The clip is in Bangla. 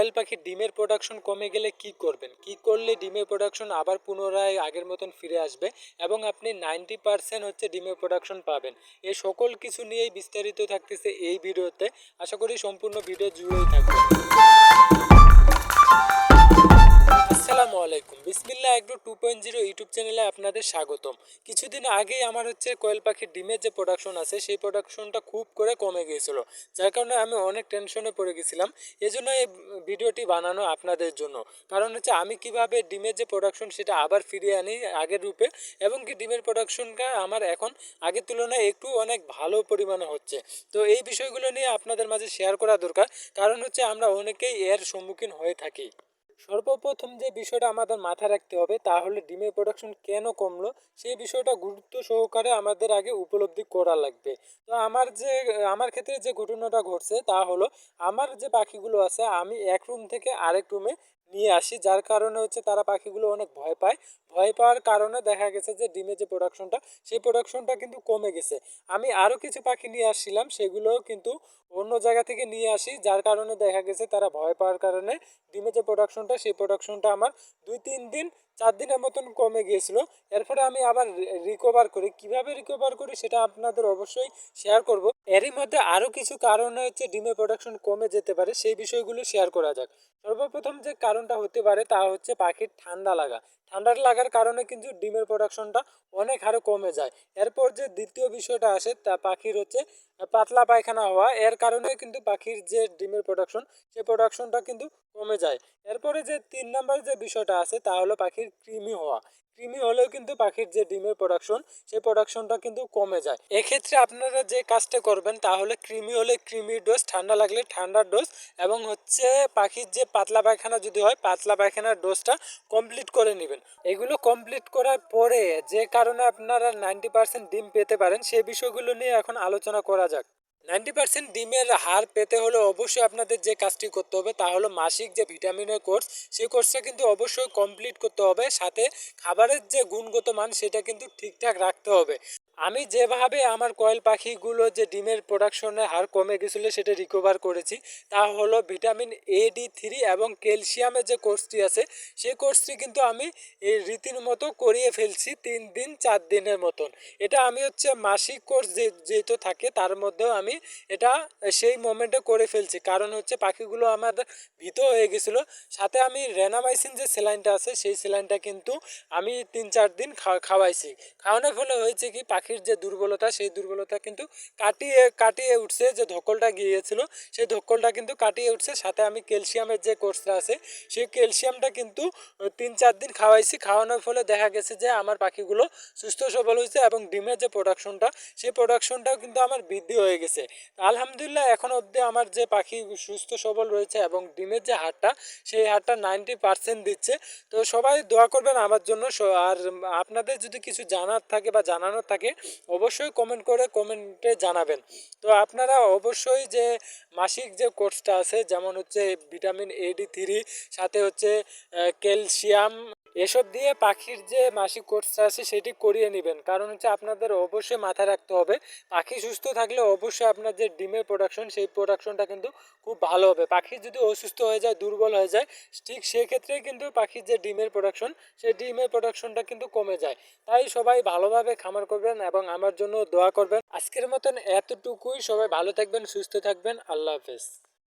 কোয়েল পাখির ডিমের প্রোডাকশন কমে গেলে কি করবেন? কি করলে ডিমের প্রোডাকশন আবার পুনরায় আগের মতন ফিরে আসবে এবং আপনি নাইনটি পার্সেন্ট হচ্ছে ডিমের প্রোডাকশন পাবেন? এ সকল কিছু নিয়েই বিস্তারিত থাকতেছে এই ভিডিওতে। আশা করি সম্পূর্ণ ভিডিও জুড়েই থাকবে। চ্যানেলে আপনাদের স্বাগতম। কিছুদিন আগেই আমার হচ্ছে কোয়েল পাখির ডিমের যে প্রোডাকশন আছে, সেই প্রোডাকশনটা খুব করে কমে গিয়েছিল। যার কারণে আমি অনেক টেনশনে পড়ে গেছিলাম। এই জন্য এই ভিডিওটি বানানো আপনাদের জন্য। কারণ হচ্ছে আমি কীভাবে ডিমের যে প্রোডাকশন সেটা আবার ফিরিয়ে আনি আগের রূপে এবং কি ডিমের প্রোডাকশনটা আমার এখন আগের তুলনায় একটু অনেক ভালো পরিমাণে হচ্ছে। তো এই বিষয়গুলো নিয়ে আপনাদের মাঝে শেয়ার করা দরকার। কারণ হচ্ছে আমরা অনেকেই এর সম্মুখীন হয়ে থাকি। সর্বপ্রথম যে বিষয়টা আমাদের মাথায় রাখতে হবে, তা হলো ডিমের প্রোডাকশন কেন কমলো, সেই বিষয়টা গুরুত্ব সহকারে আমাদের আগে উপলব্ধি করা লাগবে। তো আমার যে, আমার ক্ষেত্রে যে ঘটনাটা ঘটছে, তা হলো আমার যে পাখিগুলো আছে, আমি এক রুম থেকে আরেক রুমে নিয়ে আসি, যার কারণে হচ্ছে তারা পাখিগুলো অনেক ভয় পায়। ভয় পাওয়ার কারণে দেখা গেছে যে ডিমের যে প্রোডাকশনটা সেই প্রোডাকশনটা কিন্তু কমে গেছে। আমি আরও কিছু পাখি নিয়ে আসছিলাম, সেগুলোও কিন্তু অন্য জায়গা থেকে নিয়ে আসি, যার কারণে দেখা গেছে তারা ভয় পাওয়ার কারণে ডিমের যে প্রোডাকশনটা সেই প্রোডাকশনটা আমার দুই, তিন দিন, চার দিনের মতন কমে গিয়েছিল। এরপরে আমি আবার রিকভার করি। কীভাবে রিকভার করি সেটা আপনাদের অবশ্যই শেয়ার করব। এরই মধ্যে আরও কিছু কারণে হচ্ছে ডিমের প্রোডাকশন কমে যেতে পারে, সেই বিষয়গুলো শেয়ার করা যাক। সর্বপ্রথম যে কারণটা হতে পারে তা হচ্ছে পাখির ঠান্ডা লাগা। ঠান্ডা লাগার কারণে কিন্তু ডিমের প্রোডাকশনটা অনেক হারে কমে যায়। এরপর যে দ্বিতীয় বিষয়টা আসে তা পাখির হচ্ছে পাতলা পায়খানা হওয়া। এর কারণে কিন্তু পাখির যে ডিমের প্রোডাকশন সেই প্রোডাকশনটা কিন্তু কমে যায়। এরপরে যে তিন নাম্বার যে বিষয়টা আছে, তা হলো পাখির কৃমি হওয়া। কৃমি হলেও কিন্তু পাখির যে ডিমের প্রোডাকশন সেই প্রোডাকশনটা কিন্তু কমে যায়। এক্ষেত্রে আপনারা যে কাজটা করবেন তাহলে কৃমি হলে কৃমির ডোজ ঠান্ডা লাগলে ঠান্ডার ডোজ এবং হচ্ছে পাখির যে পাতলা পায়খানা যদি হয়, পাতলা পায়খানার ডোজটা কমপ্লিট করে নেবেন। এগুলো কমপ্লিট করার পরে যে কারণে আপনারা নাইনটি পার্সেন্ট ডিম পেতে পারেন সেই বিষয়গুলো নিয়ে এখন আলোচনা করা যাক। নাইনটি পার্সেন্ট ডিমের হার পেতে হলে অবশ্যই আপনাদের যে কাজটি করতে হবে তা হলো মাসিক যে ভিটামিনের কোর্স, সেই কোর্সটা কিন্তু অবশ্যই কমপ্লিট করতে হবে। সাথে খাবারের যে গুণগত মান, সেটা কিন্তু ঠিকঠাক রাখতে হবে। আমি যেভাবে আমার কয়েল পাখিগুলো যে ডিমের প্রোডাকশনের হার কমে গেছিল, সেটা রিকভার করেছি। তা হলো ভিটামিন এ ডি থ্রি এবং ক্যালসিয়ামের যে কোর্সটি আছে, সেই কোর্সটি কিন্তু আমি এই রীতির মতো করিয়ে ফেলছি তিন দিন, চার দিনের মতন। এটা আমি হচ্ছে মাসিক কোর্স যে, যেহেতু থাকে, তার মধ্যেও আমি এটা সেই মোমেন্টে করে ফেলছি। কারণ হচ্ছে পাখিগুলো আমাদের ভীত হয়ে গেছিল। সাথে আমি রেনামাইসিন যে স্যালাইনটা আছে, সেই স্যালাইনটা কিন্তু আমি তিন চার দিন খাওয়াইছি। খাওয়ানোর ফলে হয়েছে কি, পাখির যে দুর্বলতা, সেই দুর্বলতা কিন্তু কাটিয়ে কাটিয়ে উঠছে, যে ধকলটা গিয়েছিল, সেই ধকলটা কিন্তু কাটিয়ে উঠছে। সাথে আমি ক্যালসিয়ামের যে কোর্সটা আছে, সেই ক্যালসিয়ামটা কিন্তু তিন চার দিন খাওয়াইছি। খাওয়ানোর ফলে দেখা গেছে যে আমার পাখিগুলো সুস্থ সবল হয়েছে এবং ডিমের যে প্রোডাকশনটা সেই প্রোডাকশনটাও কিন্তু আমার বৃদ্ধি হয়ে গেছে। আলহামদুলিল্লাহ এখন অবধি আমার যে পাখি সুস্থ সবল রয়েছে এবং ডিমের যে হারটা সেই হারটা নাইনটি পার্সেন্ট দিচ্ছে। তো সবাই দোয়া করবেন আমার জন্য। আর আপনাদের যদি কিছু জানার থাকে বা জানানোর থাকে, অবশ্যই কমেন্ট করে কমেন্টে জানাবেন। তো আপনারা অবশ্যই যে মাসিক যে কোর্সটা আছে, যেমন হচ্ছে ভিটামিন এ ডি থ্রি সাথে হচ্ছে ক্যালসিয়াম এসব দিয়ে পাখির যে মাসিক কোর্সটা আছে সেটি করিয়ে নেবেন। কারণ হচ্ছে আপনাদের অবশ্যই মাথায় রাখতে হবে, পাখি সুস্থ থাকলে অবশ্যই আপনার যে ডিমের প্রোডাকশন সেই প্রোডাকশনটা কিন্তু খুব ভালো হবে। পাখি যদি অসুস্থ হয়ে যায়, দুর্বল হয়ে যায়, ঠিক সেক্ষেত্রে কিন্তু পাখির যে ডিমের প্রোডাকশন সেই ডিমের প্রোডাকশনটা কিন্তু কমে যায়। তাই সবাই ভালোভাবে খামার করবেন এবং আমার জন্য দোয়া করবেন। আজকের মতন এতটুকুই। সবাই ভালো থাকবেন, সুস্থ থাকবেন। আল্লাহ হাফেজ।